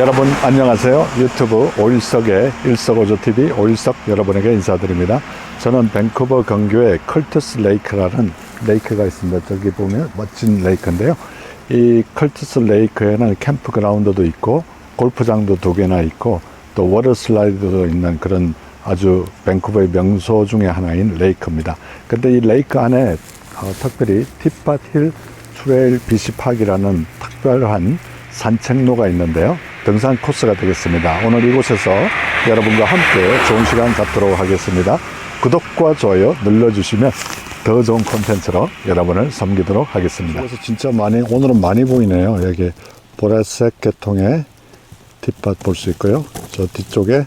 여러분 안녕하세요. 유튜브 오일석의 일석오조TV 오일석 여러분에게 인사드립니다. 저는 밴쿠버 근교에 컬투스 레이크라는 레이크가 있습니다. 저기 보면 멋진 레이크인데요. 이 컬투스 레이크에는 캠프그라운드도 있고 골프장도 두 개나 있고 또 워터 슬라이드도 있는 그런 아주 밴쿠버의 명소 중에 하나인 레이크입니다. 근데 이 레이크 안에 어, 특별히 티팟 힐 트레일 비시팍이라는 특별한 산책로가 있는데요. 등산 코스가 되겠습니다. 오늘 이곳에서 여러분과 함께 좋은 시간 갖도록 하겠습니다. 구독과 좋아요 눌러주시면 더 좋은 콘텐츠로 여러분을 섬기도록 하겠습니다. 그래서 진짜 많이, 오늘은 많이 보이네요. 여기 보라색 계통의 뒷밭 볼 수 있고요. 저 뒤쪽에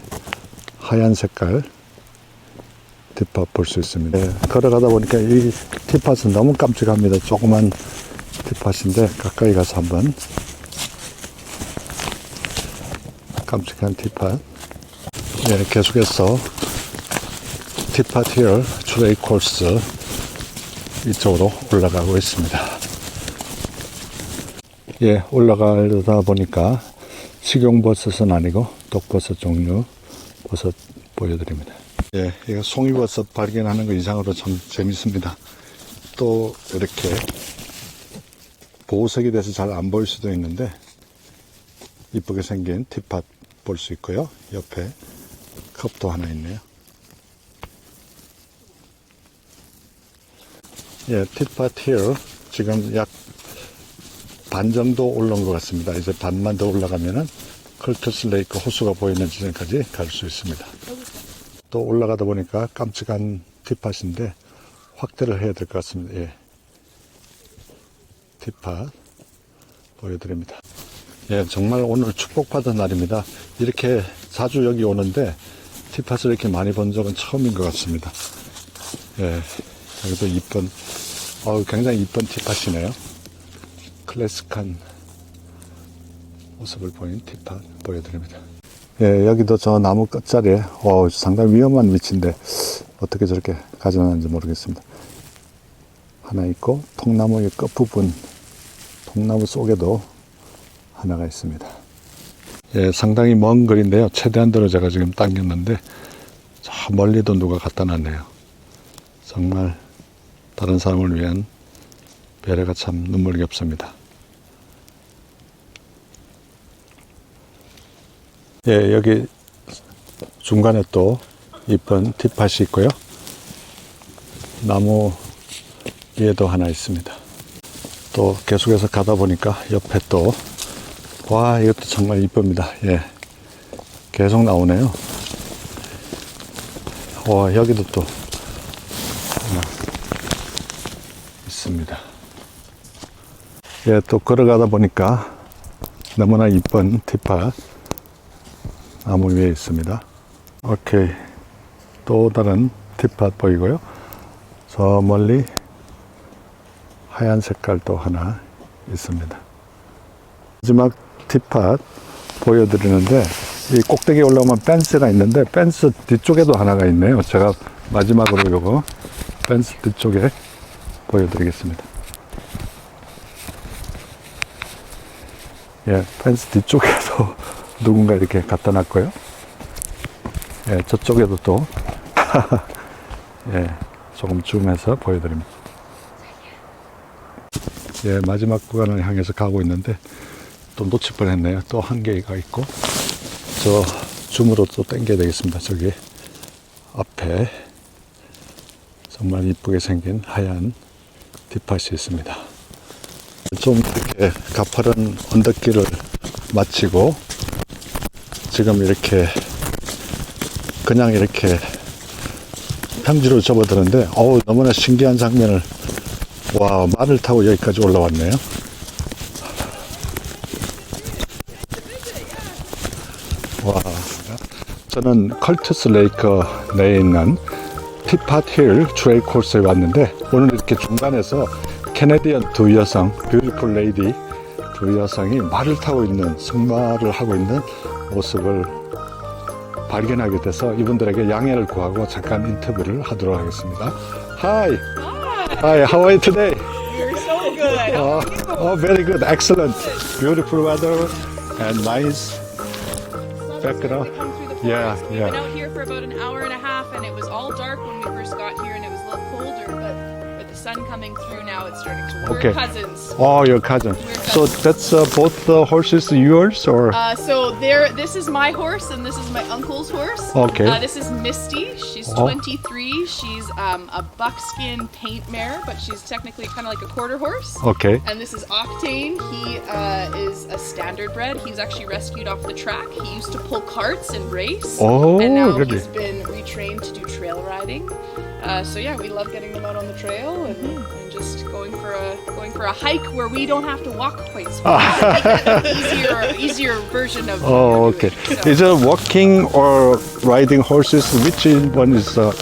하얀 색깔 뒷밭 볼 수 있습니다. 네, 걸어가다 보니까 이 뒷밭은 너무 깜찍합니다. 조그만 뒷밭인데 가까이 가서 한번 깜찍한 뒷밭. 예, 계속해서 뒷밭 힐 트레이 코스 이쪽으로 올라가고 있습니다. 예, 올라가다 보니까 식용버섯은 아니고 독버섯 종류 버섯 보여드립니다. 예, 이거 송이버섯 발견하는 거 이상으로 참 재밌습니다. 또 이렇게 보호색이 돼서 잘 안 보일 수도 있는데 이쁘게 생긴 티팟 볼 수 있고요. 옆에 컵도 하나 있네요. 예, 힐 지금 약 반 정도 올라온 것 같습니다. 이제 반만 더 올라가면은 컬투스 레이크 호수가 보이는 지점까지 갈 수 있습니다. 또 올라가다 보니까 깜찍한 티팟인데 확대를 해야 될 것 같습니다. 예. 티팟 보여드립니다. 예, 정말 오늘 축복받은 날입니다. 이렇게 자주 여기 오는데 티팟을 이렇게 많이 본 적은 처음인 것 같습니다. 예, 여기도 이쁜, 어우, 굉장히 이쁜 티팟이네요. 클래식한 모습을 보인 티팟 보여드립니다. 예, 여기도 저 나무 끝자리에, 어, 상당히 위험한 위치인데 어떻게 저렇게 가져놨는지 모르겠습니다. 하나 있고 통나무의 끝부분 통나무 속에도 하나가 있습니다. 예, 상당히 먼 거리인데요. 최대한도로 제가 지금 당겼는데 저 멀리도 누가 갖다 놨네요. 정말 다른 사람을 위한 배려가 참 눈물겹습니다. 예, 여기 중간에 또 이쁜 뒷밭이 있고요. 나무 위에도 하나 있습니다. 또 계속해서 가다 보니까 옆에 또, 와, 이것도 정말 이쁩니다. 예. 계속 나오네요. 와, 여기도 또 있습니다. 예, 또 걸어가다 보니까 너무나 이쁜 티팟 나무 위에 있습니다. 오케이. 또 다른 티팟 보이고요. 저 멀리 하얀 색깔도 하나 있습니다. 마지막 티팟 보여드리는데 이 꼭대기에 올라오면 펜스가 있는데 펜스 뒤쪽에도 하나가 있네요. 제가 마지막으로 요거 펜스 뒤쪽에 보여드리겠습니다. 예, 펜스 뒤쪽에도 누군가 이렇게 갖다 놨고요. 예, 저쪽에도 또 예, 조금 줌해서 보여드립니다. 예, 마지막 구간을 향해서 가고 있는데 또 놓칠 뻔했네요. 또 한 개가 있고 저 줌으로 또 당겨야 되겠습니다. 저기 앞에 정말 이쁘게 생긴 하얀 뒷밭이 있습니다. 좀 이렇게 가파른 언덕길을 마치고 지금 이렇게 그냥 이렇게 평지로 접어드는데 어우 너무나 신기한 장면을 와 말을 타고 여기까지 올라왔네요 와 저는 컬투스 레이크 내에 있는 티팟 힐 트레일 코스에 왔는데 오늘 이렇게 중간에서 캐네디언 두 여성 뷰티풀 레이디 두 여성이 말을 타고 있는 승마를 하고 있는 모습을 발견하게 돼서 이분들에게 양해를 구하고 잠깐 인터뷰를 하도록 하겠습니다. Hi. Hi. How are you today? You're so good. Oh, oh, very good. Excellent. Beautiful weather and nice background. it the forest. Yeah, We've yeah. been out here for about an hour and a half, and it was all dark when we first got here, and it was a little colder. But with the sun coming through now, it's starting to. We're Okay. cousins. Oh, your cousin. So that's uh, both the horses yours or? Uh, so there, this is my horse, and this is my uncle's horse. Okay. Uh, this is Misty. She's Oh. 23. She's um, a buckskin paint mare, but she's technically kind of like a quarter horse. okay. And this is Octane. He uh, is a standard bred. He was actually rescued off the track. He used to pull carts and race. Oh, and now really? he's been retrained to do trail riding. Uh, so yeah, we love getting them out on the trail and, and just going for a going for a hike where we don't have to walk quite so much. easier easier version of. Oh, okay. doing. So, Is it walking or riding horses? Which one is uh,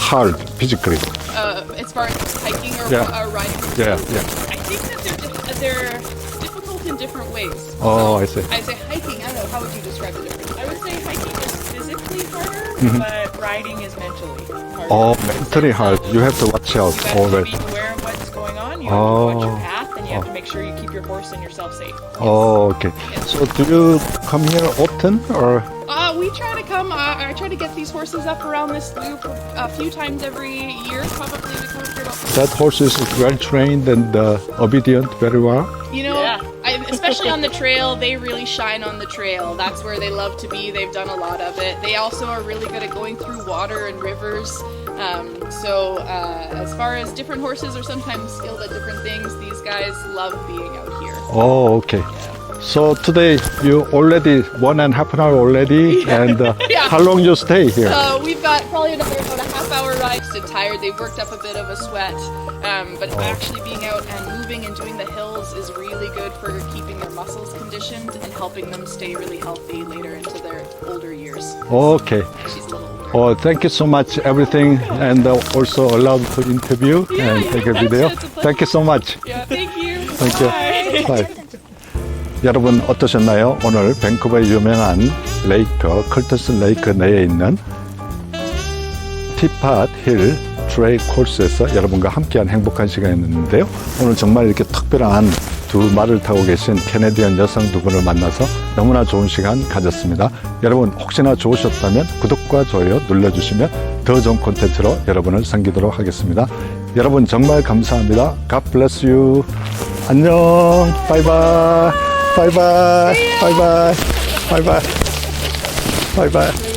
hard physically? uh, as far as hiking or Yeah. uh, riding. Yeah, yeah. I think that they're, di- they're difficult in different ways. Oh, So I see. I say hiking. I don't know. How would you describe the difference? I would say hiking is physically harder, Mm-hmm. but riding is mentally harder. Oh, mentally hard. You have to watch out You have to always. be aware of what's going on. You have to watch your Oh. path, and you have to make sure you keep your horse and yourself safe. Oh, okay. So do you come here often or? Uh, we try to come. Uh, I try to get these horses up around this loop a few times every year. Probably we come here about. That horse is well trained and uh, obedient very well. Especially on the trail, they really shine on the trail. That's where they love to be. They've done a lot of it. They also are really good at going through water and rivers. Um, so, uh, as far as different horses are sometimes skilled at different things, these guys love being out here. Oh, okay. So today you already one and a half an hour already, and uh, Yeah. how long you stay here? Uh, we've got probably another about a half hour ride. Just tired. They've worked up a bit of a sweat. Um, but actually being out and moving and doing the hills is really good for keeping their muscles conditioned and helping them stay really healthy later into their older years. Okay. She's a little older. Oh, thank you so much. Everything and uh, also allowed to interview Yeah, and yeah, take a that's video. it. It's a pleasure. Thank you so much. Yeah, thank you. Thank you. Bye. 여러분 어떠셨나요? 오늘 밴쿠버의 유명한 레이크, 컬터스 레이크 내에 있는 티팟 힐 트레이 코스에서 여러분과 함께한 행복한 시간이었는데요. 오늘 정말 이렇게 특별한 두 말을 타고 계신 캐네디언 여성 두 분을 만나서 너무나 좋은 시간 가졌습니다. 여러분 혹시나 좋으셨다면 구독과 좋아요 눌러주시면 더 좋은 콘텐츠로 여러분을 섬기도록 하겠습니다. 여러분 정말 감사합니다. God bless you. 안녕. 바이바이. 바이바이. 바이바이. 바이바이. 바이바이.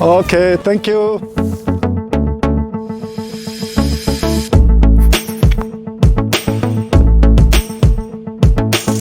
Okay, thank you.